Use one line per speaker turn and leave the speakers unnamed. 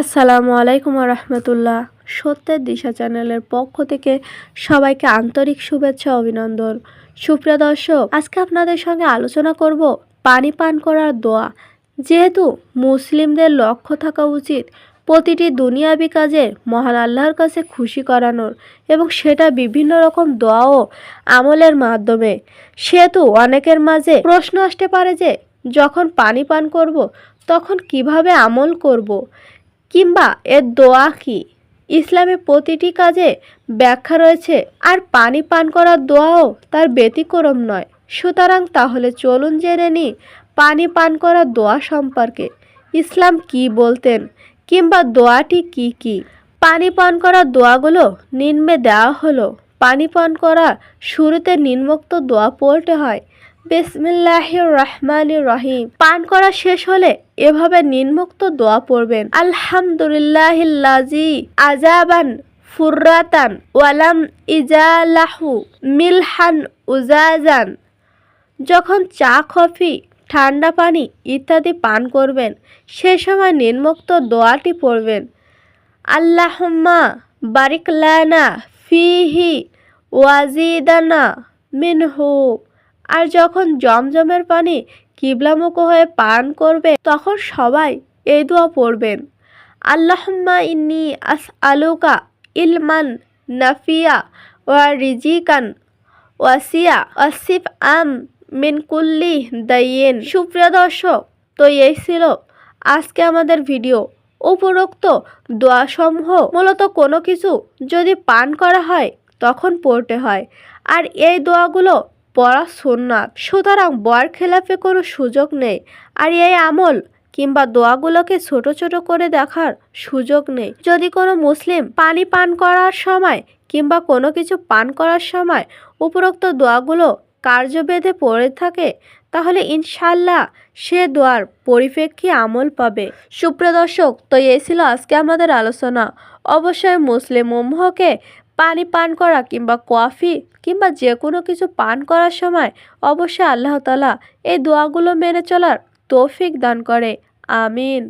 আসসালামু আলাইকুম রহমতুল্লাহ সত্যের দিশা চ্যানেলের পক্ষ থেকে সবাইকে আন্তরিক শুভেচ্ছা, অভিনন্দন। সুপ্রিয় দর্শক, আজকে আপনাদের সঙ্গে আলোচনা করব পানি পান করার দোয়া। যেহেতু মুসলিমদের লক্ষ্য থাকা উচিত প্রতিটি দুনিয়াবি কাজে মহান আল্লাহর কাছে খুশি করানোর এবং সেটা বিভিন্ন রকম দোয়া ও আমলের মাধ্যমে। সেহেতু অনেকের মাঝে প্রশ্ন আসতে পারে যে, যখন পানি পান করব, তখন কীভাবে আমল করব? কিংবা এর দোয়া কি? ইসলামে প্রতিটি কাজে ব্যাখ্যা রয়েছে আর পানি পান করার দোয়াও তার ব্যতিক্রম নয়। সুতরাং তাহলে চলুন জেনে নিই পানি পান করার দোয়া সম্পর্কে। ইসলাম কি বলতেন কিংবা দোয়াটি কি কি? পানি পান করার দোয়াগুলো নিম্নে দেওয়া হলো, পানি পান করা শুরুতে নিম্নোক্ত দোয়া পড়তে হয়। বিসমিল্লাহ রহমান রহিম। পান করা শেষ হলে এভাবে নিম্নোক্ত দোয়া পড়বেন। আলহামদুলিল্লাহিল্লাজি আজাবান ফুররাতান ওয়ালাম ইজালাহু মিলহান উজাজান। যখন চা, কফি, ঠান্ডা পানি ইত্যাদি পান করবেন, সে সময় নিম্নোক্ত দোয়াটি পড়বেন। আল্লাহম্মা বারিকলানা ফিহি ওয়াজিদানা মিনহু। আর যখন জমজমের পানি কিবলামুখ হয়ে পান করবে, তখন সবাই এই দোয়া পড়বেন। আল্লাহম্মা ইন্নি আস আলুকা ইলমান নাফিয়া ওয়া রিজিকান ওয়াসিয়া আসিফ আম মিনকুল্লি দাইয়েন। সুপ্রিয় দর্শক, তো এই ছিল আজকে আমাদের ভিডিও। উপরোক্ত দোয়াসমূহ, মূলত কোনো কিছু যদি পান করা হয়, তখন পড়তে হয়। আর এই দোয়াগুলো পড়া সুন্নাত। সুতরাং বর খেলাফে কোনো সুযোগ নেই। আর এই আমল কিংবা দোয়াগুলোকে ছোট ছোট করে দেখার সুযোগ নেই। যদি কোনো মুসলিম পানি পান করার সময় কিংবা কোনো কিছু পান করার সময় উপরোক্ত দোয়াগুলো কার্যবেদে পড়ে থাকে, তাহলে ইনশাল্লাহ সে দোয়ার পরিপ্রেক্ষী আমল পাবে। সুপ্রদর্শক তো এই ছিল আজকে আমাদের আলোচনা। অবশ্যই মুসলিম উম্মহকে পানি পান করা কিংবা কফি কিংবা যে কোনো কিছু পান করার সময় অবশ্যই আল্লাহতালা এই দোয়াগুলো মেনে চলার তৌফিক দান করে। আমিন।